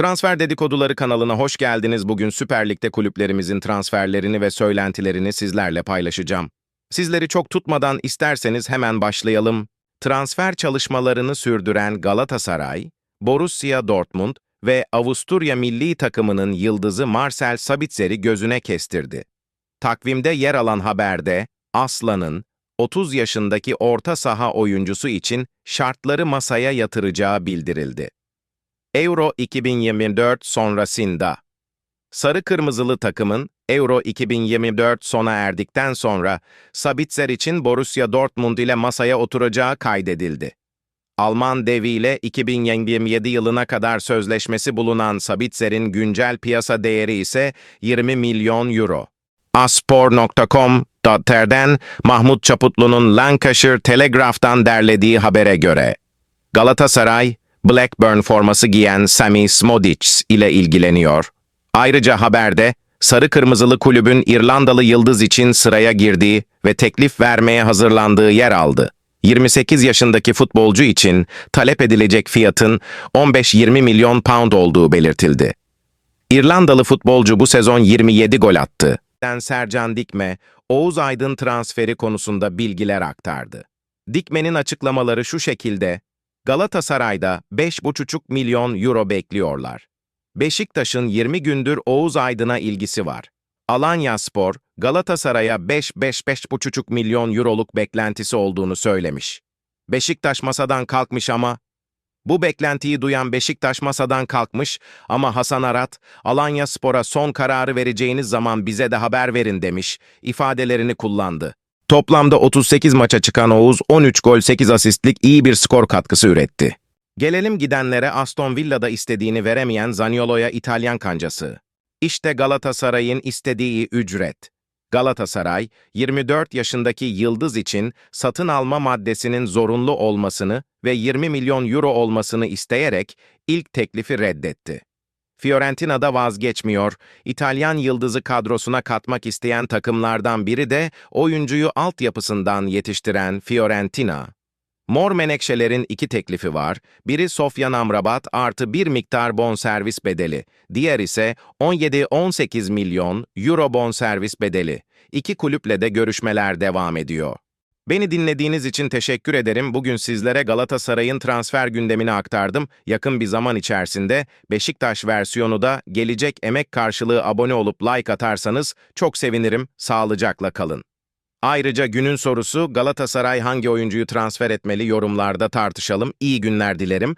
Transfer Dedikoduları kanalına hoş geldiniz. Bugün Süper Lig'de kulüplerimizin transferlerini ve söylentilerini sizlerle paylaşacağım. Sizleri çok tutmadan isterseniz hemen başlayalım. Transfer çalışmalarını sürdüren Galatasaray, Borussia Dortmund ve Avusturya milli takımının yıldızı Marcel Sabitzer'i gözüne kestirdi. Takvimde yer alan haberde Aslan'ın 30 yaşındaki orta saha oyuncusu için şartları masaya yatıracağı bildirildi. Euro 2024 sonrasında Sarı Kırmızılı takımın Euro 2024 sona erdikten sonra Sabitzer için Borussia Dortmund ile masaya oturacağı kaydedildi. Alman deviyle 2027 yılına kadar sözleşmesi bulunan Sabitzer'in güncel piyasa değeri ise 20 milyon euro. Aspor.com.tr'den Mahmut Çaputlu'nun Lancashire Telegraph'tan derlediği habere göre Galatasaray, Blackburn forması giyen Sami Smodic ile ilgileniyor. Ayrıca haberde Sarı Kırmızılı kulübün İrlandalı yıldız için sıraya girdiği ve teklif vermeye hazırlandığı yer aldı. 28 yaşındaki futbolcu için talep edilecek fiyatın 15-20 milyon pound olduğu belirtildi. İrlandalı futbolcu bu sezon 27 gol attı. Sercan Dikme, Oğuz Aydın transferi konusunda bilgiler aktardı. Dikme'nin açıklamaları şu şekilde, Galatasaray'da 5,5 milyon euro bekliyorlar. Beşiktaş'ın 20 gündür Oğuz Aydın'a ilgisi var. Alanya Spor, Galatasaray'a 5-5-5,5 milyon euroluk beklentisi olduğunu söylemiş. Beşiktaş masadan kalkmış ama... Bu beklentiyi duyan Beşiktaş masadan kalkmış ama Hasan Arat, Alanya Spor'a son kararı vereceğiniz zaman bize de haber verin demiş, ifadelerini kullandı. Toplamda 38 maça çıkan Oğuz 13 gol 8 asistlik iyi bir skor katkısı üretti. Gelelim gidenlere Aston Villa'da istediğini veremeyen Zaniolo'ya İtalyan kancası. İşte Galatasaray'ın istediği ücret. Galatasaray, 24 yaşındaki Yıldız için satın alma maddesinin zorunlu olmasını ve 20 milyon euro olmasını isteyerek ilk teklifi reddetti. Fiorentina'da vazgeçmiyor, İtalyan yıldızı kadrosuna katmak isteyen takımlardan biri de oyuncuyu altyapısından yetiştiren Fiorentina. Mor Menekşelerin iki teklifi var. Biri Sofyan Amrabat artı bir miktar bonservis bedeli. Diğer ise 17-18 milyon euro bonservis bedeli. İki kulüple de görüşmeler devam ediyor. Beni dinlediğiniz için teşekkür ederim. Bugün sizlere Galatasaray'ın transfer gündemini aktardım. Yakın bir zaman içerisinde Beşiktaş versiyonu da gelecek emek karşılığı abone olup like atarsanız çok sevinirim. Sağlıcakla kalın. Ayrıca günün sorusu Galatasaray hangi oyuncuyu transfer etmeli yorumlarda tartışalım. İyi günler dilerim.